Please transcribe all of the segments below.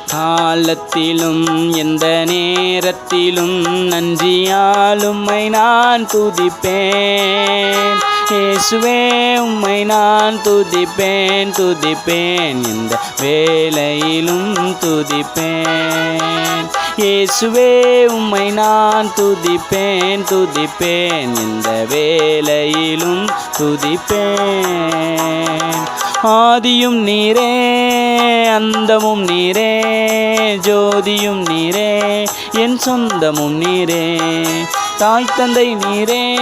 எந்த காலத்திலும் எந்த நேரத்திலும் நன்றியாலும்மை நான் துதிப்பேன். இயேசுவே உம்மை நான் துதிப்பேன் துதிப்பேன். இந்த வேலையிலும் துதிப்பேன். இயேசுவே உம்மை நான் துதிப்பேன் துதிப்பேன். இந்த வேலையிலும் துதிப்பேன். ஆதியும் நீரே அந்தமும் நீரே ஜோதியும் நீரே என் சொந்தமும் நீரே. தாய் தந்தை நீரே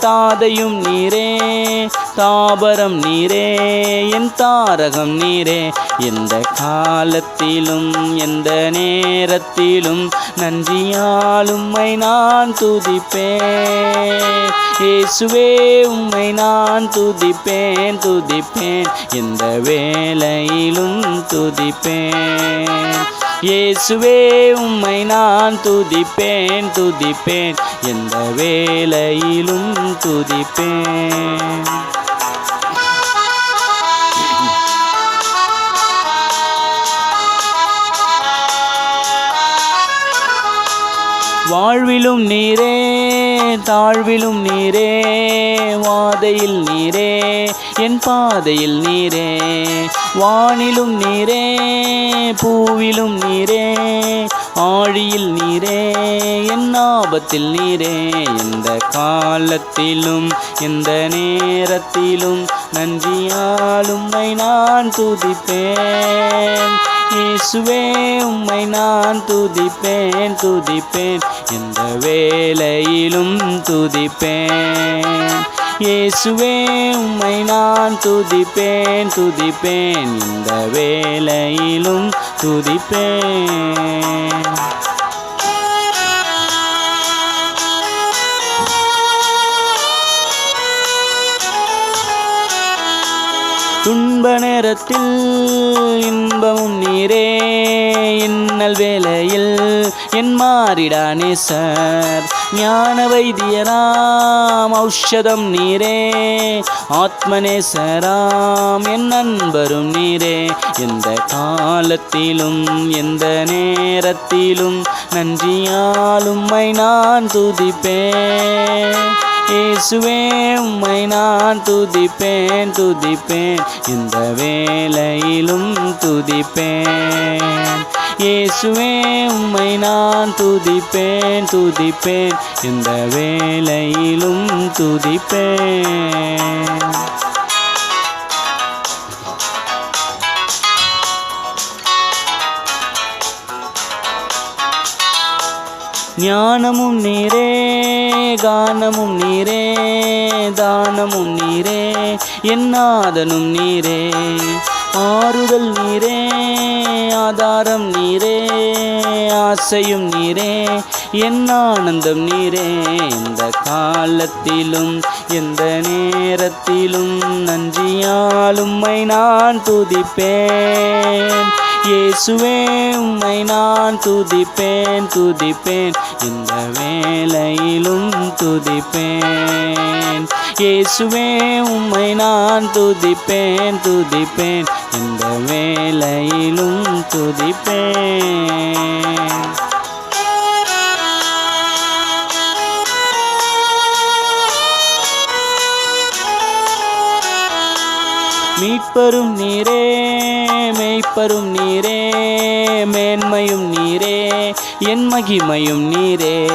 தாதையும் நீரே தாபரம் நீரே என் தாரகம் நீரே. எந்த காலத்திலும் எந்த நேரத்திலும் நன்றியாலும்மை நான் துதிப்பேன். இயேசுவே உம்மை நான் துதிப்பேன் துதிப்பேன். எந்த வேலையிலும் துதிப்பேன். இயேசுவே உம்மை நான் துதிப்பேன் துதிப்பேன். எந்த வேலையிலும் துதிப்பேன். வாழ்விலும் நீரே தாழ்விலும் நீரே வாதையில் நீரே என் பாதையில் நீரே வானிலும் நீரே பூவிலும் நீரே ஆழியில் நீரே என் ஆபத்தில் நீரே எந்த காலத்திலும் எந்த நேரத்திலும் நன்றியால் நான் துதிப்பேன். இயேசுவே உம்மை நான் துதிப்பேன் துதிப்பேன். எந்த வேலையிலும் துதிப்பேன். இயேசுவே உம்மை நான் துதிப்பேன் துதிப்பேன். இந்த வேலையிலும் துதிப்பேன். துன்ப நேரத்தில் இன்பமும் நீரே இன்னல் வேளையில் என் மாறிடானே சார் ஞான வைத்தியராம் ஔஷதம் நீரே ஆத்மநேசராம் என் நண்பரும் நீரே. எந்த காலத்திலும் எந்த நேரத்திலும் நன்றியாலும்மை நான் துதிப்பேன். இயேசுவே உம்மை நான் துதிப்பேன் துதிப்பேன். இந்த வேலையிலும் துதிப்பேன். இயேசுவே உம்மை நான் துதிப்பேன் துதிப்பேன். இந்த வேலையிலும் துதிப்பேன். ஞானமும் நீரே கானமும் நீரே தானமும் நீரே என்னாதனும் நீரே. ஆறுதல் நீரே ஆதாரம் நீரே ஆசையும் நீரே என் ஆனந்தம் நீரே. எந்த காலத்திலும் எந்த நேரத்திலும் நன்றியாலும்மை நான் துதிப்பேன். இயேசுவே உம்மை நான் துதிப்பேன் துதிப்பேன். இந்த வேலையிலும் துதிப்பேன். இயேசுவே உம்மை நான் துதிப்பேன் துதிப்பேன். இந்த வேலையிலும் துதிப்பேன். மீட்பரும் நீரே மெய்ப்பரும் நீரே மேன்மையும் நீரே என் மகிமையும் நீரே.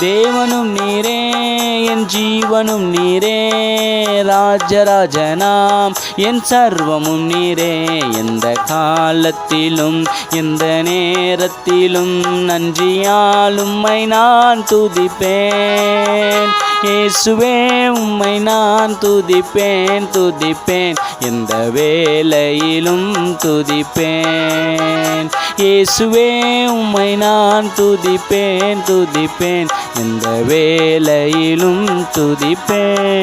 தேவனும் நீரே என் ஜீவனும் நீரே ராஜராஜனாம் என் சர்வமும் நீரே. எந்த காலத்திலும் எந்த நேரத்திலும் நன்றியால் உம்மை நான் துதிப்பேன். இயேசுவே உம்மை நான் துதிப்பேன் துதிப்பேன். எந்த வேலையிலும் துதிப்பேன். இயேசுவே உம்மை நான் துதிப்பேன் துதிப்பேன். எந்த வேலையிலும் துதிப்பேன்.